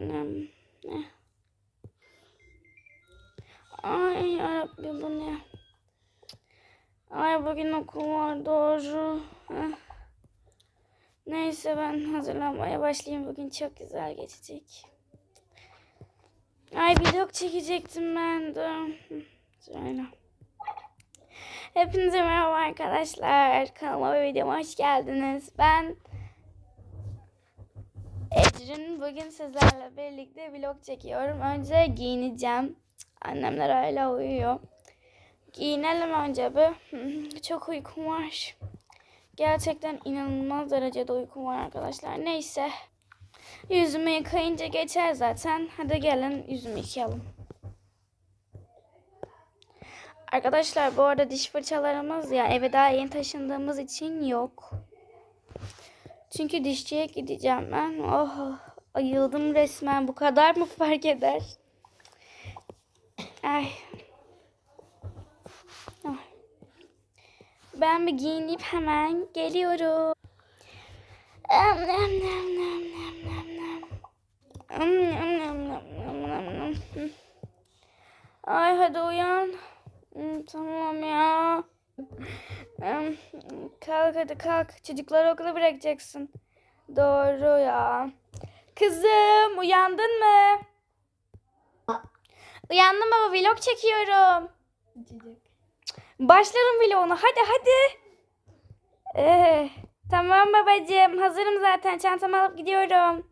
annem. Ne? Ay yarabbim bu ne? Ay bugün okul var doğru. Neyse ben hazırlanmaya başlayayım. Bugün çok güzel geçecek. Ay vlog çekecektim ben de. Hı, Şöyle. Hepinize merhaba arkadaşlar. Kanalıma ve videoma hoş geldiniz. Ben Ecrin. Bugün sizlerle birlikte vlog çekiyorum. Önce giyineceğim. Annemler hala uyuyor. Giyinelim önce bir. Çok uykum var. Gerçekten inanılmaz derecede uykum var arkadaşlar. Neyse. Yüzümü yıkayınca geçer zaten. Hadi gelin yüzümü yıkayalım. Arkadaşlar bu arada diş fırçalarımız ya eve daha yeni taşındığımız için yok. Çünkü dişçiye gideceğim ben. Oh ayıldım resmen. Bu kadar mı fark eder? Ay. Ay. Ben bir giyinip hemen geliyorum. Am, nam, nam, nam, nam, nam, nam. Am, nam, nam, nam, nam, nam, nam. Ay hadi uyan. Hmm, Tamam ya. Kalk hadi kalk. Çocukları okula bırakacaksın. Doğru ya. Kızım uyandın mı? Uyandım baba vlog çekiyorum. Başlarım vloguna hadi hadi. Ee, tamam babacığım hazırım zaten çantamı alıp gidiyorum.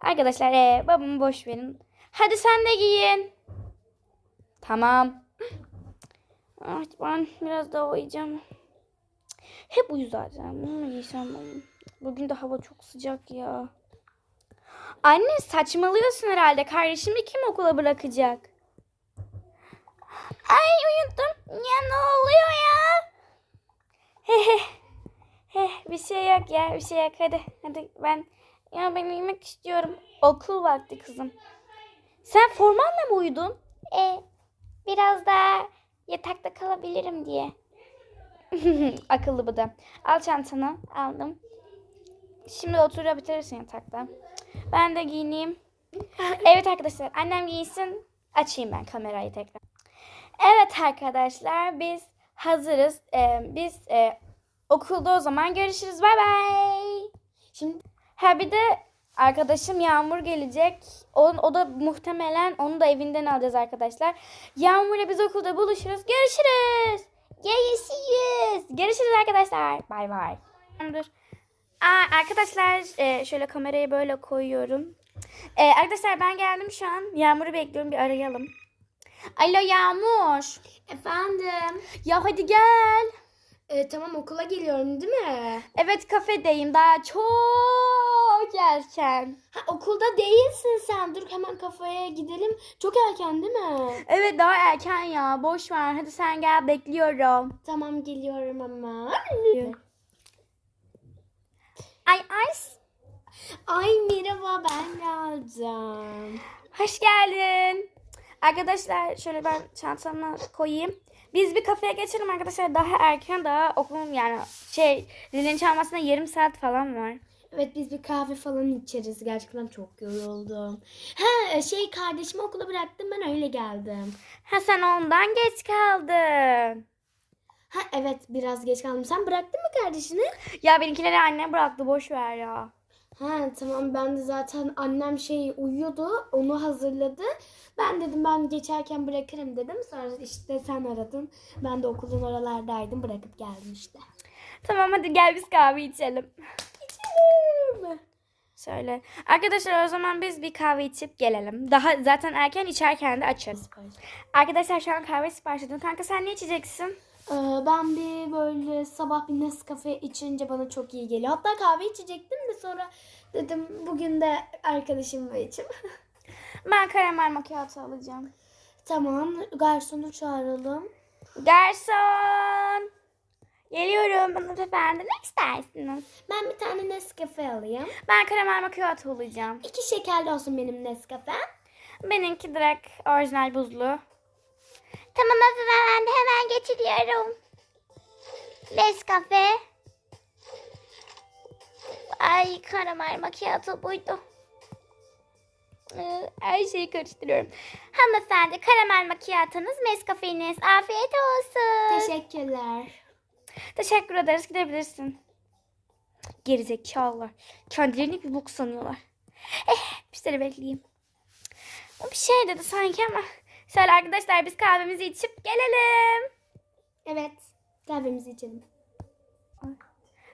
Arkadaşlar ee, babamı boş verin. Hadi sen de giyin. Tamam. Ay, ben biraz daha uyuyacağım. Hep uyu zaten. Bunu giysem? Bugün de hava çok sıcak ya. Anne saçmalıyorsun herhalde. Kardeşimi kim okula bırakacak? Ay uyudum. Ya ne oluyor ya? He he. He bir şey yok ya. Bir şey yok. Hadi. Hadi ben. Ya ben uyumak istiyorum. Okul vakti kızım. Sen formanla mı uyudun? E, biraz daha yatakta kalabilirim diye. Akıllı bu da. Al çantanı. Aldım. Şimdi oturabilirsin yatakta. Ben de giyineyim. Evet arkadaşlar annem giyinsin. Açayım ben kamerayı tekrar. Evet arkadaşlar biz hazırız. Ee, biz e, okulda o zaman görüşürüz. Bay bay. Şimdi ha bir de arkadaşım Yağmur gelecek. O, o da muhtemelen onu da evinden alacağız arkadaşlar. Yağmur'la biz okulda buluşuruz. Görüşürüz. Görüşürüz. Görüşürüz arkadaşlar. Bay bay. Dur. Aa, arkadaşlar e, şöyle kamerayı böyle koyuyorum. E, arkadaşlar ben geldim şu an. Yağmur'u bekliyorum bir arayalım. Alo Yağmur. Efendim. Ya hadi gel. Ee, tamam okula geliyorum değil mi? Evet kafedeyim daha çok erken. Ha, okulda değilsin sen. Dur hemen kafeye gidelim. Çok erken değil mi? Evet daha erken ya boş ver hadi sen gel bekliyorum. Tamam geliyorum ama. Ay ay Ay merhaba ben geldim. hoş geldin. Arkadaşlar şöyle ben çantamı koyayım. Biz bir kafeye geçelim arkadaşlar daha erken daha okulum yani şey zilin çalmasına yarım saat falan var. Evet biz bir kahve falan içeriz. Gerçekten çok yoruldum. Ha şey kardeşimi okula bıraktım ben öyle geldim. Ha sen ondan geç kaldın. Ha evet biraz geç kaldım. Sen bıraktın mı kardeşini? Ya benimkileri annem bıraktı boş ver ya. Ha tamam ben de zaten annem şey uyuyordu onu hazırladı. Ben dedim ben geçerken bırakırım dedim. Sonra işte sen aradın. Ben de okulun oralardaydım bırakıp geldim işte. Tamam hadi gel biz kahve içelim. İçelim. Şöyle. Arkadaşlar o zaman biz bir kahve içip gelelim. Daha zaten erken içerken de açarız. Arkadaşlar şu an kahve sipariş ettim. Kanka sen ne içeceksin? Ee, ben bir böyle sabah bir Nescafe içince bana çok iyi geliyor. Hatta kahve içecektim de sonra dedim bugün de arkadaşımla içim. Ben karamel macchiato alacağım. tamam garsonu çağıralım. Garson. Geliyorum hanımefendi. Ne istersiniz? Ben bir tane Nescafe alayım. Ben karamel macchiato alacağım. İki şekerli olsun benim Nescafe. Benimki direkt orijinal buzlu. Tamam hanımefendi hemen getiriyorum. Nescafe. Ay karamel macchiato buydu. Ee, Her şeyi karıştırıyorum. Hanımefendi karamel makyatınız, Nescafe'niz. Afiyet olsun. Teşekkürler. Teşekkür ederiz. Gidebilirsin. Gerizekalılar. Kendilerini bir bok sanıyorlar. Eh, bir sene bekleyeyim. O bir şey dedi sanki ama. Şöyle arkadaşlar biz kahvemizi içip gelelim. Evet. Kahvemizi içelim.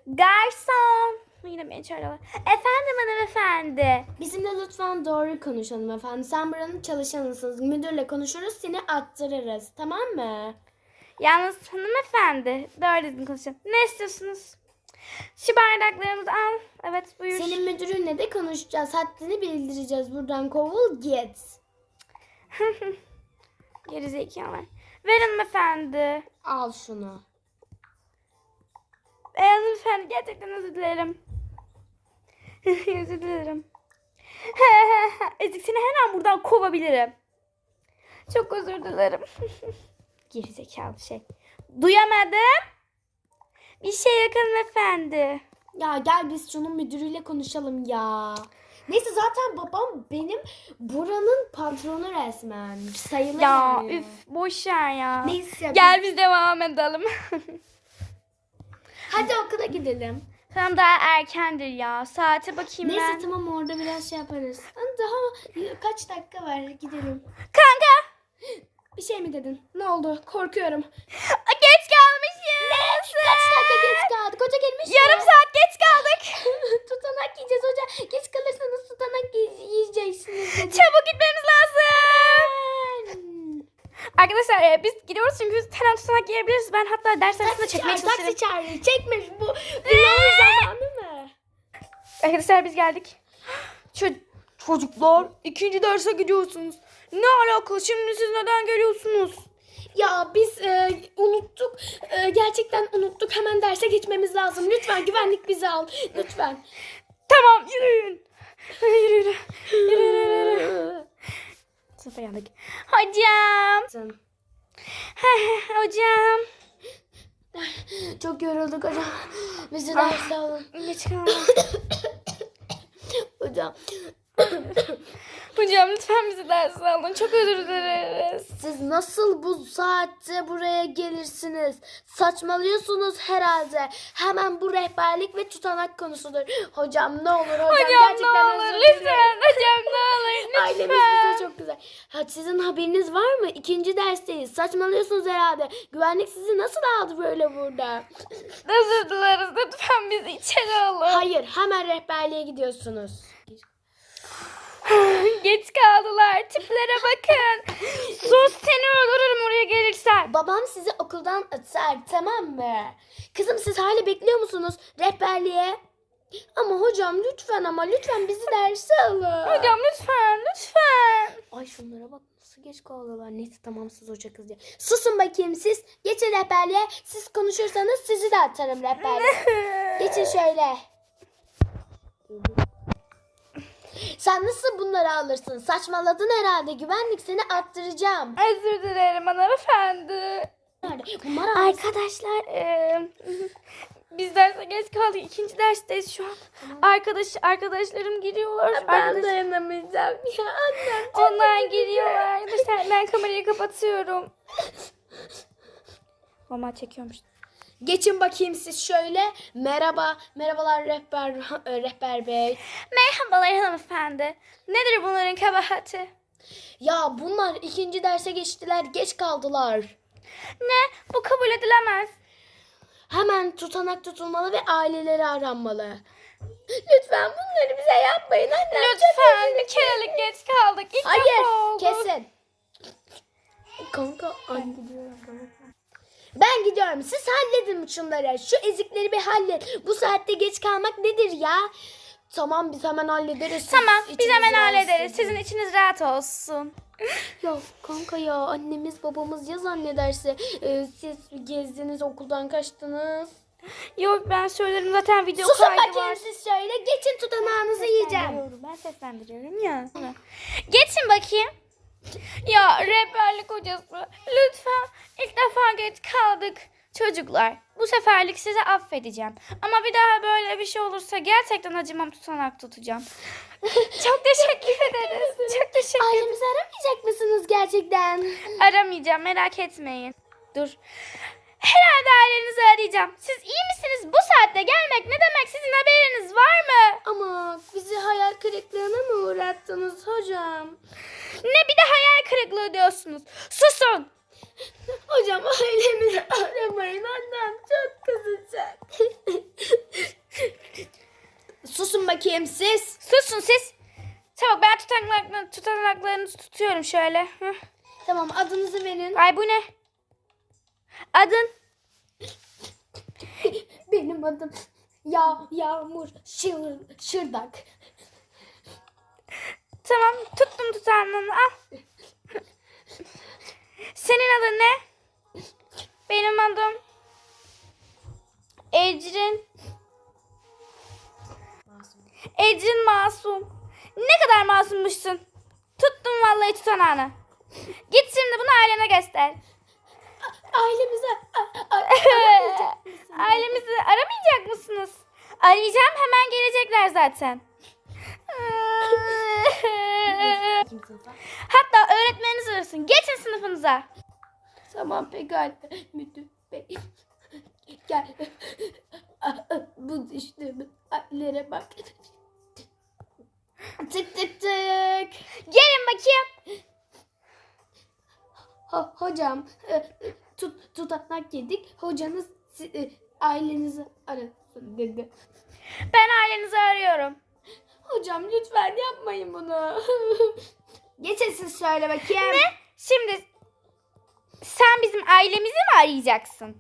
Garson. Yine beni çağırıyorlar. Efendim hanımefendi. Bizimle lütfen doğru konuşalım efendim. Sen buranın çalışanısınız. Müdürle konuşuruz seni attırırız. Tamam mı? Yalnız hanımefendi. Doğru düzgün konuşalım. Ne istiyorsunuz? Şu bardaklarımızı al. Evet buyur. Senin müdürünle de konuşacağız. Haddini bildireceğiz. Buradan kovul git. Gerizekalılar. Ver hanımefendi. Al şunu. Ee, hanımefendi gerçekten özür dilerim. özür dilerim. Ezik seni her an buradan kovabilirim. Çok özür dilerim. Gerizekalı şey. Duyamadım. Bir şey yok hanımefendi. Ya gel biz şunun müdürüyle konuşalım ya. Neyse zaten babam benim buranın patronu resmen. Sayılır Ya yani. üf boş ver ya. Neyse. Gel biz devam edelim. Hadi okula gidelim. Tamam daha erkendir ya. Saate bakayım Neyse ben. tamam orada biraz şey yaparız. Ha, Daha kaç dakika var gidelim. Kanka. Bir şey mi dedin? Ne oldu? Korkuyorum. Geç kalmışız. Kaç dakika geç kaldık? Hoca gelmiş mi? Yarım saat geç kaldık. tutanak yiyeceğiz hoca. Geç kalırsanız tutanak yi- yiyeceksiniz. dedi. Çabuk gitmemiz lazım. Hmm. Arkadaşlar e, biz gidiyoruz çünkü an tutanak yiyebiliriz. Ben hatta ders arasında çekmeye çağır, taksi çalışırım. çağır. Çekme bu. Bunun zamanı mı? Arkadaşlar biz geldik. Ç- çocuklar ikinci derse gidiyorsunuz. Ne alaka şimdi siz neden geliyorsunuz? Ya biz e, unuttuk. E, gerçekten unuttuk. Hemen derse geçmemiz lazım. Lütfen güvenlik bizi al. Lütfen. Tamam yürüyün. Yürü yürü. Yürü yürü yürü. Sınıfa geldik. Hocam. Hocam. Çok yorulduk hocam. Bizi derse alın. Geç kaldım. Hocam. Hocam lütfen bizi ders alın. Çok özür dileriz. Siz nasıl bu saatte buraya gelirsiniz? Saçmalıyorsunuz herhalde. Hemen bu rehberlik ve tutanak konusudur. Hocam ne olur hocam, Hocam gerçekten ne olur özür dilerim. lütfen. Hocam ne olur Ailemiz lütfen. bize çok güzel. Ha, sizin haberiniz var mı? İkinci dersteyiz. Saçmalıyorsunuz herhalde. Güvenlik sizi nasıl aldı böyle burada? Özür dileriz. Lütfen bizi içeri alın. Hayır, hemen rehberliğe gidiyorsunuz. Geç kaldılar. Tiplere bakın. Sus seni öldürürüm oraya gelirsen. Babam sizi okuldan atar, tamam mı? Kızım siz hala bekliyor musunuz rehberliğe? Ama hocam lütfen ama lütfen bizi derse alın. Hocam lütfen lütfen. Ay şunlara bak nasıl geç kaldılar. Neyse tamam siz hoca kız diye. Susun bakayım siz. Geçin rehberliğe. Siz konuşursanız sizi de atarım rehberliğe. Geçin şöyle. Sen nasıl bunları alırsın? Saçmaladın herhalde. Güvenlik seni attıracağım. Özür dilerim hanımefendi. Nerede? Bunlar. Arkadaşlar eee, biz derse geç kaldık. İkinci dersteyiz şu an. Arkadaş arkadaşlarım giriyorlar. Ben Arkadaş- dayanamayacağım ya annem. çok Onlar giriyorlar. Arkadaşlar ben kamerayı kapatıyorum. Mama çekiyormuş. Geçin bakayım siz şöyle. Merhaba. Merhabalar rehber rehber bey. Merhabalar hanımefendi. Nedir bunların kabahati? Ya bunlar ikinci derse geçtiler. Geç kaldılar. Ne? Bu kabul edilemez. Hemen tutanak tutulmalı ve aileleri aranmalı. Lütfen bunları bize yapmayın annem. Lütfen bir kerelik geç kaldık. İlk Hayır oldu. kesin. Kanka ben gidiyorum. Ben gidiyorum. Siz halledin şunları. Şu ezikleri bir hallet. Bu saatte geç kalmak nedir ya? Tamam biz hemen hallederiz. Siz Tamam biz içiniz hemen hallederiz. edin. Sizin içiniz rahat olsun. Ya kanka ya annemiz babamız ya zannederse e, siz gezdiniz okuldan kaçtınız. Yok ben söylerim zaten video Susun kaydı bakayım var. siz şöyle geçin tutanağınızı yiyeceğim. Ben seslendiriyorum ya. Geçin bakayım. Ya rehberlik hocası lütfen ilk defa geç kaldık. Çocuklar bu seferlik size affedeceğim. Ama bir daha böyle bir şey olursa gerçekten acımam tutanak tutacağım. Çok teşekkür ederiz. Çok teşekkür Ailemizi aramayacak mısınız gerçekten? Aramayacağım merak etmeyin. Dur. Herhalde ailenizi arayacağım. Siz iyi misiniz? Bu saatte gelmek ne demek? Sizin haberiniz var mı? Ama bizi hayal kırıklığına mı uğrattınız hocam? Ne bir de hayal kırıklığı diyorsunuz. Susun. Hocam ailemizi aramayın. Annem çok kızacak. Susun bakayım siz. Susun siz. Çabuk ben tutanaklarını, tutanaklarınızı tutuyorum şöyle. Heh. Tamam adınızı verin. Ay bu ne? Adın? Benim adım Ya Yağmur Şır, Şırdak. Tamam tuttum tutanağını al. Senin adın ne? Benim adım Ecrin. Ecrin Masum. Ne kadar masummuşsun. Tuttum vallahi tutanağını. Git şimdi bunu ailene göster. Ailemize a- a- Ailemizi aramayacak mısınız? Arayacağım hemen gelecekler zaten. Hatta öğretmeniniz arasın. Geçin sınıfınıza. Tamam pekala müdür bey. Gel. Bu düştüğümüz hallere bak. Tık tık tık. Gelin bakayım. Ho- hocam e, tut, tutanak yedik. Hocanız e, ailenizi arasın dedi. Ben ailenizi arıyorum. Hocam lütfen yapmayın bunu. Geçin siz söyle bakayım. Ne? Şimdi sen bizim ailemizi mi arayacaksın?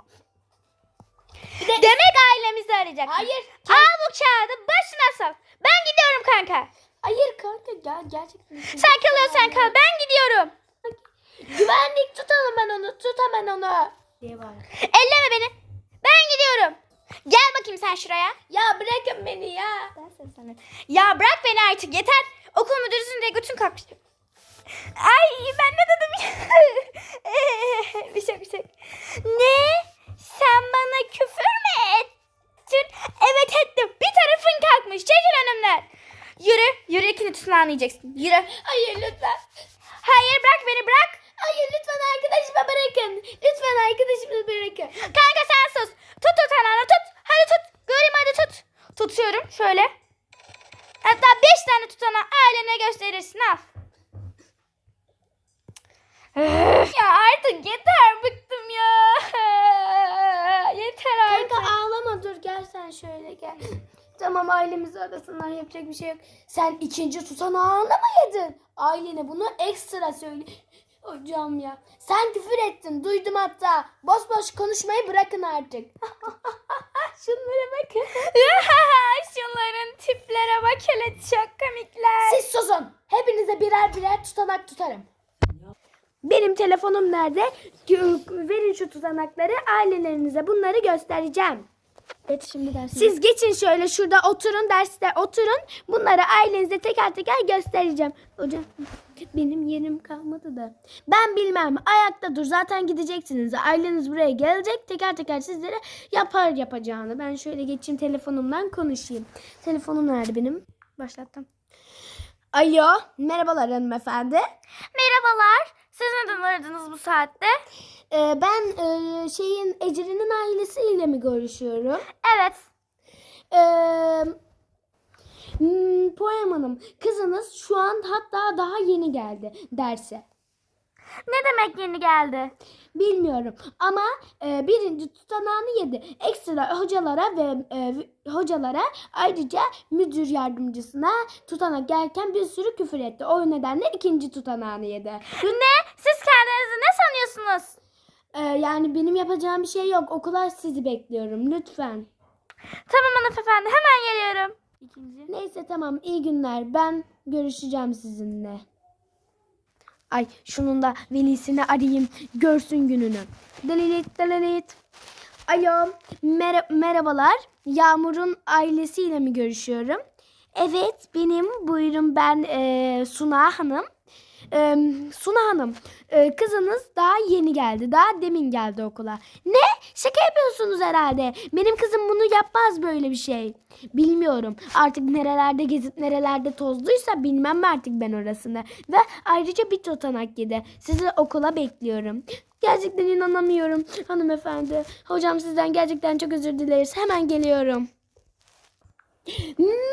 Demek ailemizi arayacaksın. Hayır. Al bu kağıdı başına sal. Ben gidiyorum kanka. Hayır kanka gel gerçekten. Sen kalıyorsan kal. Ben gidiyorum. Güvenlik tut hemen onu. Tut hemen onu. Diye var. Elleme beni. Ben gidiyorum. Gel bakayım sen şuraya. Ya bırakın beni ya. Ya bırak beni artık yeter. Okul müdürüsün diye götün kalkmış. Ay ben ne dedim ya? bir şey bir şey. Ne? Sen bana küfür mü ettin? Evet ettim. Bir tarafın kalkmış. Çekil önümden. Yürü. Yürü ikini tutunamayacaksın. Yürü. Hayır lütfen. Hayır bırak beni bırak. Hayır lütfen arkadaşıma bırakın. Lütfen arkadaşımı bırakın. Kanka sen sus. Tut tut ananı tut. Hadi tut. Göreyim hadi tut. Tutuyorum şöyle. Hatta beş tane tutana ailene gösterirsin al. ya artık yeter bıktım ya. yeter artık. Kanka ağlama dur gel sen şöyle gel. Tamam ailemiz arasından yapacak bir şey yok. Sen ikinci tutanağı anlamaydın. Ailene bunu ekstra söyle. Hocam ya. Sen küfür ettin. Duydum hatta. Boş boş konuşmayı bırakın artık. Şunlara bakın. Şunların tiplere bak hele çok komikler. Siz susun. Hepinize birer birer tutanak tutarım. Benim telefonum nerede? Verin şu tutanakları ailelerinize bunları göstereceğim. Geç şimdi dersin. Siz geçin şöyle şurada oturun derste oturun. Bunları ailenize teker teker göstereceğim. Hocam benim yerim kalmadı da. Ben bilmem ayakta dur zaten gideceksiniz. Aileniz buraya gelecek teker teker sizlere yapar yapacağını. Ben şöyle geçeyim telefonumdan konuşayım. Telefonum nerede benim? Başlattım. Alo merhabalar hanımefendi. Merhabalar. Siz neden aradınız bu saatte? Ee, ben e, şeyin Ecrin'in ailesiyle mi görüşüyorum? Evet. Ee, hmm, Poem Hanım, kızınız şu an hatta daha yeni geldi derse. Ne demek yeni geldi? Bilmiyorum ama e, birinci tutanağını yedi. Ekstra hocalara ve e, hocalara ayrıca müdür yardımcısına tutanak gelirken bir sürü küfür etti. O nedenle ikinci tutanağını yedi. Ne? Siz kendinizi ne sanıyorsunuz? Ee, yani benim yapacağım bir şey yok. Okula sizi bekliyorum lütfen. Tamam hanımefendi hemen geliyorum. İkinci. Neyse tamam iyi günler. Ben görüşeceğim sizinle. Ay şunun da velisini arayayım. Görsün gününü. Delilit delilit. Alo mer- merhabalar. Yağmur'un ailesiyle mi görüşüyorum? Evet benim. Buyurun ben eee, Suna Hanım. Ee, Suna Hanım e, kızınız daha yeni geldi. Daha demin geldi okula. Ne? Şaka yapıyorsunuz herhalde. Benim kızım bunu yapmaz böyle bir şey. Bilmiyorum. Artık nerelerde gezip nerelerde tozduysa bilmem artık ben orasını. Ve ayrıca bir tutanak yedi. Sizi okula bekliyorum. Gerçekten inanamıyorum hanımefendi. Hocam sizden gerçekten çok özür dileriz. Hemen geliyorum.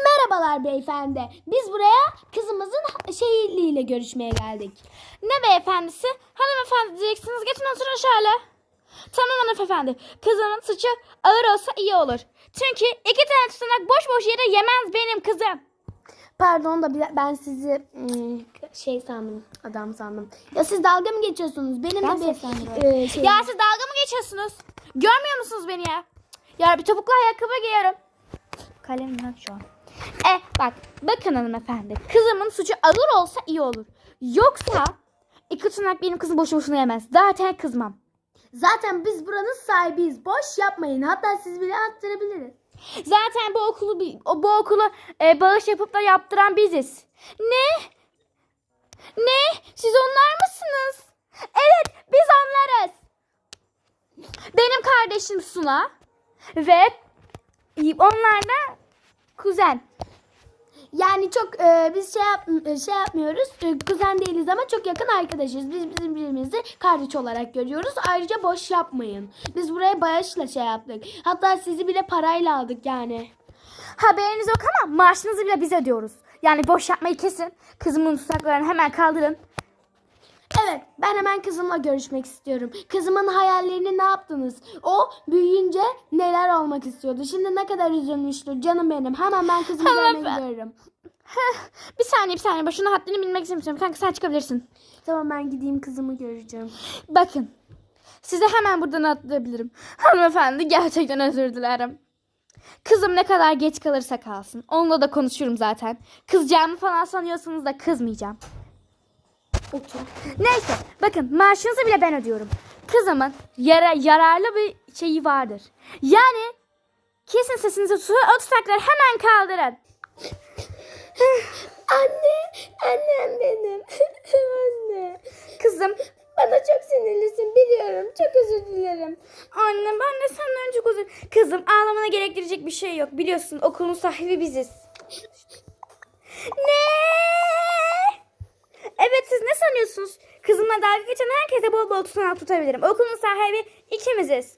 Merhabalar beyefendi. Biz buraya kızımızın şeyliyle görüşmeye geldik. Ne beyefendisi? Hanımefendi diyeceksiniz. Geçin oturun şöyle. Tamam hanımefendi. Kızımın suçu ağır olsa iyi olur. Çünkü iki tane tutanak boş boş yere yemez benim kızım. Pardon da ben sizi hmm, şey sandım, adam sandım. Ya siz dalga mı geçiyorsunuz? Benim Ben de bir e, şey. Ya siz dalga mı geçiyorsunuz? Görmüyor musunuz beni ya? Ya bir topuklu ayakkabı giyiyorum. Kalem yok şu an. E bak bakın hanımefendi. Kızımın suçu ağır olsa iyi olur. Yoksa iki tutanak benim kızım boşu boşuna yemez. Zaten kızmam. Zaten biz buranın sahibiyiz. Boş yapmayın. Hatta siz bile attırabiliriz. Zaten bu okulu bu okulu e, bağış yapıp da yaptıran biziz. Ne? Ne? Siz onlar mısınız? Evet, biz onlarız. Benim kardeşim Suna ve onlar da kuzen. Yani çok e, biz şey, yap, e, şey yapmıyoruz. E, kuzen değiliz ama çok yakın arkadaşız. Biz bizim birbirimizi kardeş olarak görüyoruz. Ayrıca boş yapmayın. Biz buraya bağışla şey yaptık. Hatta sizi bile parayla aldık yani. Haberiniz yok ama maaşınızı bile biz ödüyoruz. Yani boş yapmayı kesin. Kızımın tutaklarını hemen kaldırın. Evet, ben hemen kızımla görüşmek istiyorum. Kızımın hayallerini ne yaptınız? O büyüyünce neler olmak istiyordu? Şimdi ne kadar üzülmüştür canım benim. Hemen ben kızımı görmeye Hanımefendi. gidiyorum. Bir saniye bir saniye. Başına haddini bilmek istemiyorum. Kanka sen çıkabilirsin. Tamam ben gideyim kızımı göreceğim. Bakın. Size hemen buradan atlayabilirim. Hanımefendi gerçekten özür dilerim. Kızım ne kadar geç kalırsa kalsın. Onunla da konuşurum zaten. Kızacağımı falan sanıyorsanız da kızmayacağım. Otur. Neyse bakın maaşınızı bile ben ödüyorum. Kızımın yara, yararlı bir şeyi vardır. Yani kesin sesinizi tutun o tutakları hemen kaldırın. Anne, annem benim. Anne. Kızım Bana çok sinirlisin biliyorum. Çok özür dilerim. Anne ben de senden çok özür Kızım ağlamana gerektirecek bir şey yok. Biliyorsun okulun sahibi biziz. Ne? Evet sanıyorsunuz? Kızımla dalga geçen herkese bol bol tutanak tutabilirim. Okulun sahibi ikimiziz.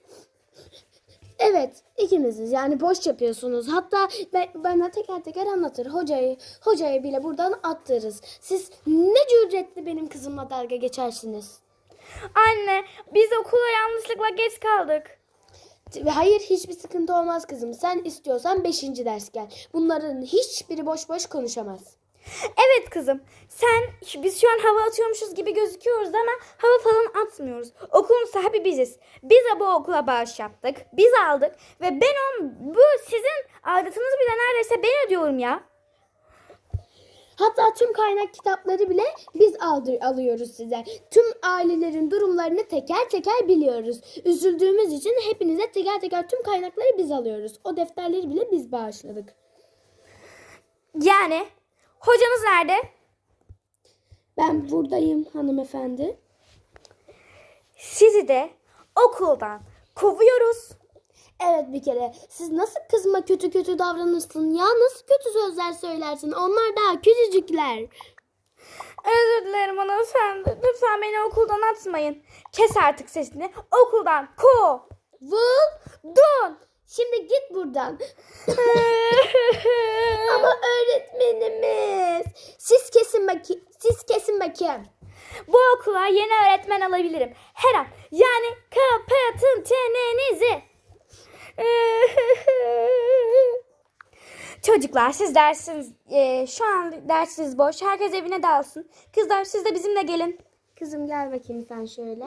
Evet, ikimiziz. Yani boş yapıyorsunuz. Hatta ben, bana teker teker anlatır. Hocayı, hocayı bile buradan attırırız. Siz ne cüretle benim kızımla dalga geçersiniz? Anne biz okula yanlışlıkla geç kaldık. Hayır hiçbir sıkıntı olmaz kızım. Sen istiyorsan 5. ders gel. Bunların hiçbiri boş boş konuşamaz. Evet kızım. Sen biz şu an hava atıyormuşuz gibi gözüküyoruz ama hava falan atmıyoruz. Okulun sahibi biziz. Biz de bu okula bağış yaptık. Biz aldık ve ben on bu sizin aidatınızı bile neredeyse ben ödüyorum ya. Hatta tüm kaynak kitapları bile biz aldır, alıyoruz size. Tüm ailelerin durumlarını teker teker biliyoruz. Üzüldüğümüz için hepinize teker teker tüm kaynakları biz alıyoruz. O defterleri bile biz bağışladık. Yani hocamız nerede? Ben buradayım hanımefendi. Sizi de okuldan kovuyoruz. Evet bir kere siz nasıl kızıma kötü kötü davranırsın ya nasıl kötü sözler söylersin onlar daha küçücükler. Özür dilerim hanımefendi. Lütfen beni okuldan atmayın. Kes artık sesini. Okuldan kovdun. Şimdi git buradan. Ama öğretmenimiz. Siz kesin bakayım. Siz kesin bakayım. Bu okula yeni öğretmen alabilirim. Her an. Yani kapatın çenenizi. Çocuklar siz dersiniz e, şu an dersiniz boş. Herkes evine dalsın. Kızlar siz de bizimle gelin. Kızım gel bakayım sen şöyle.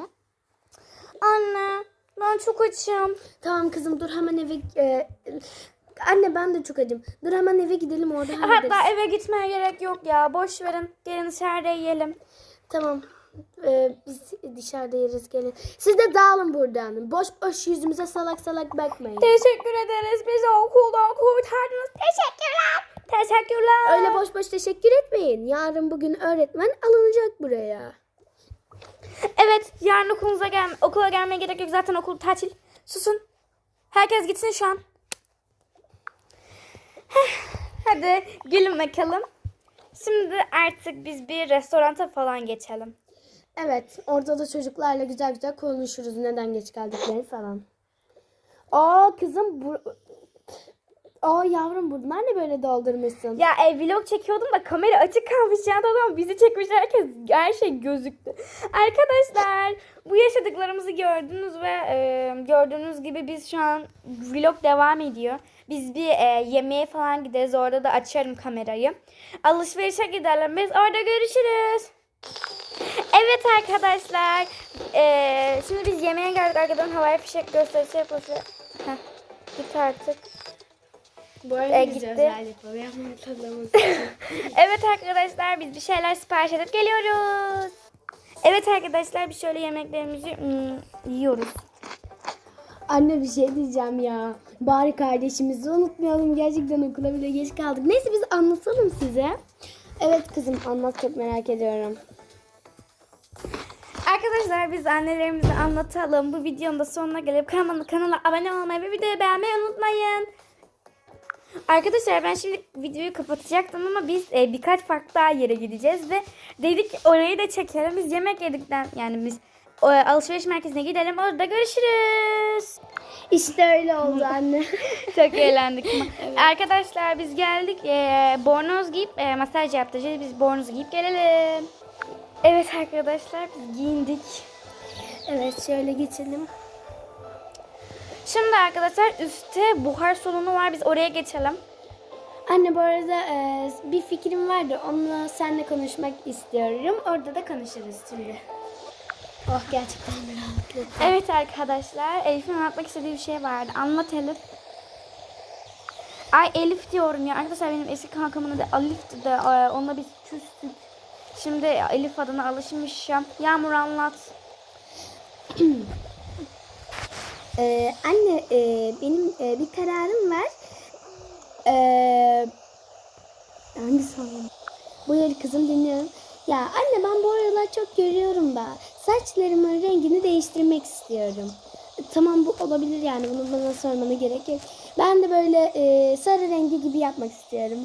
Anne ben çok açım. Tamam kızım dur hemen eve... e, anne ben de çok acım. Dur hemen eve gidelim orada hallederiz. Hatta eve gitmeye gerek yok ya. Boş verin. Gelin dışarıda yiyelim. Tamam. Ee, biz dışarıda yeriz gelin. Siz de dağılın buradan. Boş boş yüzümüze salak salak bakmayın. Teşekkür ederiz. Bizi okuldan kurtardınız. Teşekkürler. Teşekkürler. Öyle boş boş teşekkür etmeyin. Yarın bugün öğretmen alınacak buraya. Evet yarın okulunuza gel okula gelmeye gerek yok zaten okul tatil. Susun. Herkes gitsin şu an. Hadi gülün bakalım. Şimdi artık biz bir restoranta falan geçelim. Evet, orada da çocuklarla güzel güzel konuşuruz neden geç geldiklerini falan. Aa kızım bu... Aa yavrum bunlar ne böyle doldurmuşsun? Ya e, vlog çekiyordum da kamera açık kalmış ya adam bizi çekmiş herkes her şey gözüktü. Arkadaşlar bu yaşadıklarımızı gördünüz ve e, gördüğünüz gibi biz şu an vlog devam ediyor. Biz bir e, yemeğe falan gideriz orada da açarım kamerayı. Alışverişe gidelim biz orada görüşürüz. Evet arkadaşlar e, şimdi biz yemeğe geldik arkadan havai fişek gösterisi yapıyoruz. Heh, git artık. Bu E, biz gitti. Evet arkadaşlar biz bir şeyler sipariş edip geliyoruz. Evet arkadaşlar bir şöyle yemeklerimizi hmm, yiyoruz. Anne bir şey diyeceğim ya. Bari kardeşimizi unutmayalım. Gerçekten okula bile geç kaldık. Neyse biz anlatalım size. Evet kızım anlat çok merak ediyorum. Arkadaşlar biz annelerimize anlatalım. Bu videonun da sonuna gelip kanala, kanala abone olmayı ve videoyu beğenmeyi unutmayın. Arkadaşlar ben şimdi videoyu kapatacaktım ama biz e, birkaç farklı daha yere gideceğiz ve dedik orayı da çekelim. Biz yemek yedikten yani biz e, alışveriş merkezine gidelim orada görüşürüz. İşte öyle oldu anne. Çok eğlendik. Arkadaşlar biz geldik. Ee, bornoz giyip e, masaj yaptıracağız. Biz bornoz giyip gelelim. Evet arkadaşlar biz giyindik. evet şöyle geçelim. Şimdi arkadaşlar üstte buhar salonu var. Biz oraya geçelim. Anne bu arada e, bir fikrim vardı. Onunla seninle konuşmak istiyorum. Orada da konuşuruz şimdi. Oh gerçekten bir rahatladım. Evet arkadaşlar Elif'in anlatmak istediği bir şey vardı. Anlat Elif. Ay Elif diyorum ya. Arkadaşlar benim eski kankamın adı Elif'ti de e, onunla biz küstük. Şimdi Elif adına alışmışım. Yağmur anlat. Ee, anne e, benim e, bir kararım var. Ee, hangisi alayım? Bu yeri kızım dinliyorum. Ya anne ben bu aralar çok görüyorum da saçlarımın rengini değiştirmek istiyorum. Tamam bu olabilir yani bunu bana sormana gerek yok. Ben de böyle e, sarı rengi gibi yapmak istiyorum.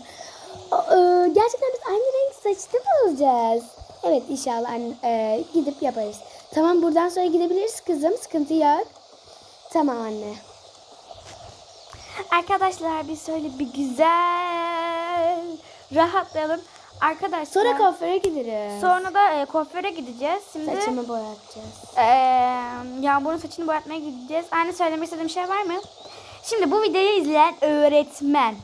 O- e, gerçekten biz aynı renk saçta mı olacağız? Evet inşallah anne, e, gidip yaparız. Tamam buradan sonra gidebiliriz kızım sıkıntı yok. Tamam anne. Arkadaşlar biz şöyle bir güzel rahatlayalım. Arkadaşlar Sonra kuaföre gideriz. sonra da e, kuaföre gideceğiz. Şimdi Saçımı boyatacağız. e, Yağmur'un saçını boyatmaya gideceğiz. Aynı söylemek istediğim şey var mı? Şimdi bu videoyu izleyen öğretmen,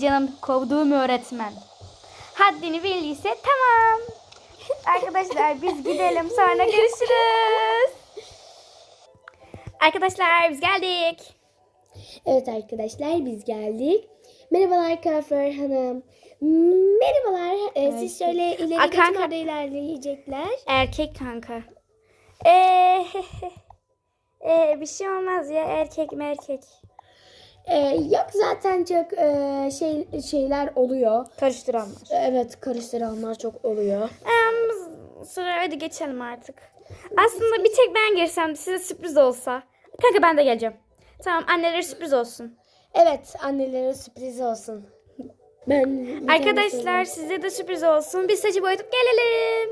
canım kovduğum öğretmen. Haddini bildiyse tamam. Arkadaşlar biz gidelim sonra görüşürüz. Arkadaşlar biz geldik. Evet arkadaşlar biz geldik. Merhabalar kuaför hanım. Merhabalar. Ee, siz şöyle ileri Aa, geçin kanka. orada ilerleyecekler. Erkek kanka. Eee ee, bir şey olmaz ya erkek mi erkek. Ee, yok zaten çok e, şey şeyler oluyor. Karıştıranlar. Evet karıştıranlar çok oluyor. Ee, sıra hadi geçelim artık. Aslında bir tek ben girsem size sürpriz olsa. Kanka ben de geleceğim. Tamam annelere sürpriz olsun. Evet annelere sürpriz olsun. Ben Arkadaşlar size de sürpriz olsun. Biz saçı boyatıp gelelim.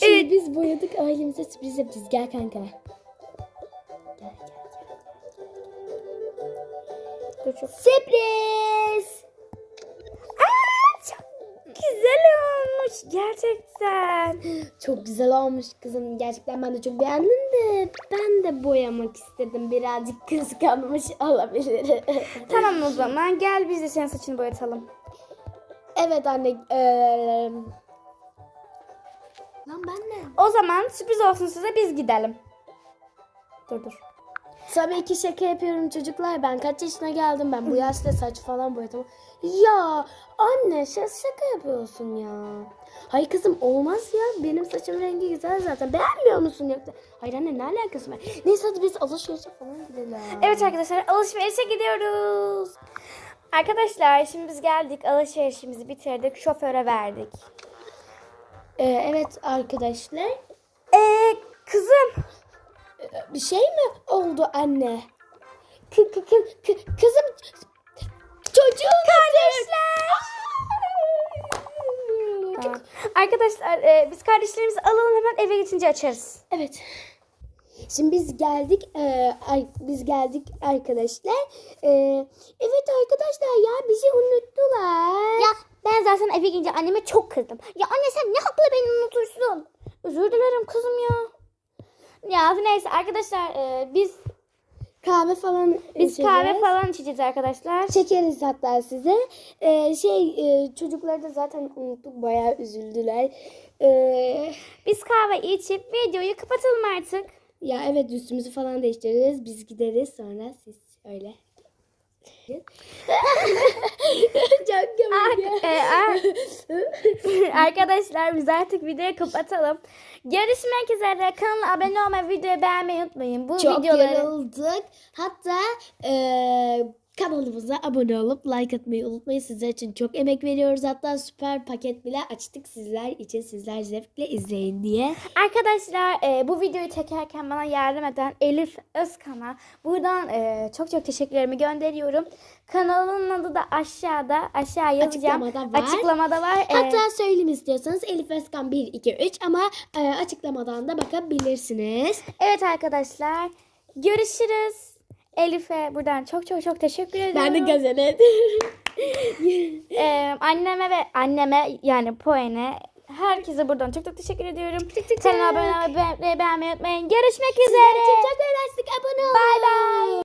Şimdi biz boyadık ailemize sürpriz yapacağız. Gel kanka. Gel gel çok Sürpriz. Güzel olmuş gerçekten. Çok güzel olmuş kızım. Gerçekten ben de çok beğendim de ben de boyamak istedim. Birazcık kıskanmış olabilir. Tamam o zaman gel biz de senin saçını boyatalım. evet anne. eee, Lan ben ne? O zaman sürpriz olsun size biz gidelim. Dur dur. Tabii ki şaka yapıyorum çocuklar. Ben kaç yaşına geldim ben bu yaşta saç falan boyatamam. Ya anne şaka, şaka yapıyorsun ya. Hayır kızım olmaz ya. Benim saçım rengi güzel zaten. Beğenmiyor musun yoksa? Hayır anne ne alakası var? Neyse hadi biz alışverişe falan gidelim. Evet arkadaşlar alışverişe gidiyoruz. Arkadaşlar şimdi biz geldik alışverişimizi bitirdik şoföre verdik. Ee, evet arkadaşlar. Ee, kızım Bir şey mi oldu anne? Kı, kı, kı, kızım çocuğun Tamam. Arkadaşlar e, biz kardeşlerimizi alalım hemen eve geçince açarız. Evet. Şimdi biz geldik, e, ay- biz geldik arkadaşlar. E, evet arkadaşlar ya bizi unuttular. Ya ben zaten eve gelince anneme çok kızdım. Ya anne sen ne hakla beni unutursun? Özür dilerim kızım ya. Ya neyse arkadaşlar e, biz kahve falan biz içeceğiz. kahve falan içeceğiz arkadaşlar. çekeriz hatta size. E, şey e, çocukları da zaten unuttuk bayağı üzüldüler. E, Biz kahve içip videoyu kapatalım artık. ya evet üstümüzü falan değiştiririz. Biz gideriz sonra siz öyle. Çok komik ya. A- arkadaşlar biz artık videoyu kapatalım. Görüşmek üzere. Kanala abone olmayı, videoyu beğenmeyi unutmayın. Bu Çok videoları yorulduk. Hatta eee, kanalımıza abone olup like atmayı unutmayın. Sizler için çok emek veriyoruz. Hatta süper paket bile açtık sizler için. Sizler zevkle izleyin diye. Arkadaşlar e, bu videoyu çekerken bana yardım eden Elif Özkan'a buradan e, çok çok teşekkürlerimi gönderiyorum. Kanalının adı da aşağıda aşağı yazacağım. Açıklamada var. Açıklamada var. E, Hatta söyleyeyim istiyorsanız Elif Özkan 1, 2, 3 ama eee, açıklamadan da bakabilirsiniz. evet arkadaşlar görüşürüz. Elif'e buradan çok çok çok teşekkür ediyorum. Ben de gazenet. E, anneme ve anneme yani Poen'e herkese buradan çok çok teşekkür ediyorum. tık abone olmayı beğenmeyi unutmayın. Görüşmek üzere. Çok uğraştık. Abone olun. Bay bay.